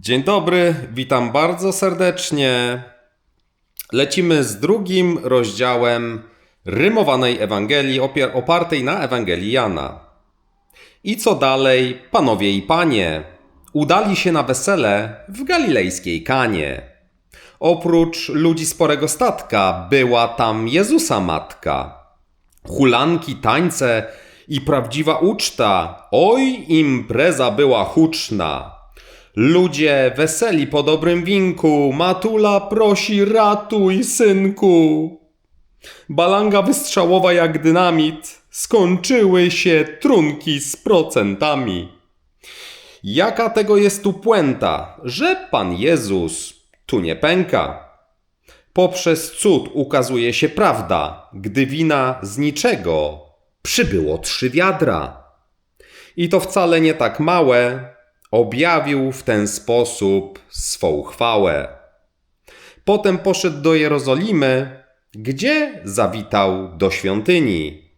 Dzień dobry, witam bardzo serdecznie. Lecimy z drugim rozdziałem rymowanej Ewangelii opartej na Ewangelii Jana. I co dalej, panowie i panie? Udali się na wesele w galilejskiej Kanie. Oprócz ludzi sporego statka była tam Jezusa matka. Hulanki, tańce i prawdziwa uczta. Oj, impreza była huczna. Ludzie weseli po dobrym winku. Matula prosi ratuj, synku. Balanga wystrzałowa jak dynamit. Skończyły się trunki z procentami. Jaka tego jest tu puenta, że Pan Jezus tu nie pęka. Poprzez cud ukazuje się prawda, gdy wina z niczego przybyło trzy wiadra. I to wcale nie tak małe, objawił w ten sposób swą chwałę. Potem poszedł do Jerozolimy, gdzie zawitał do świątyni.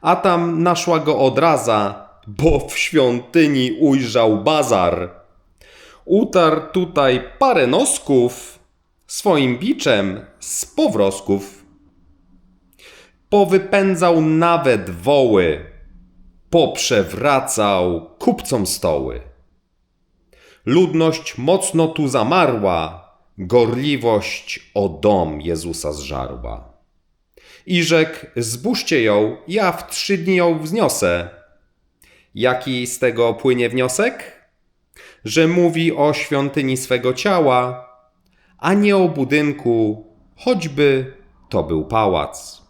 A tam naszła go odraza, bo w świątyni ujrzał bazar. Utarł tutaj parę nosków swoim biczem z powrosków. Powypędzał nawet woły, poprzewracał kupcom stoły. Ludność mocno tu zamarła, gorliwość o dom Jezusa zżarła. I rzekł, zbóżcie ją, ja w trzy dni ją wzniosę. Jaki z tego płynie wniosek? Że mówi o świątyni swego ciała, a nie o budynku, choćby to był pałac.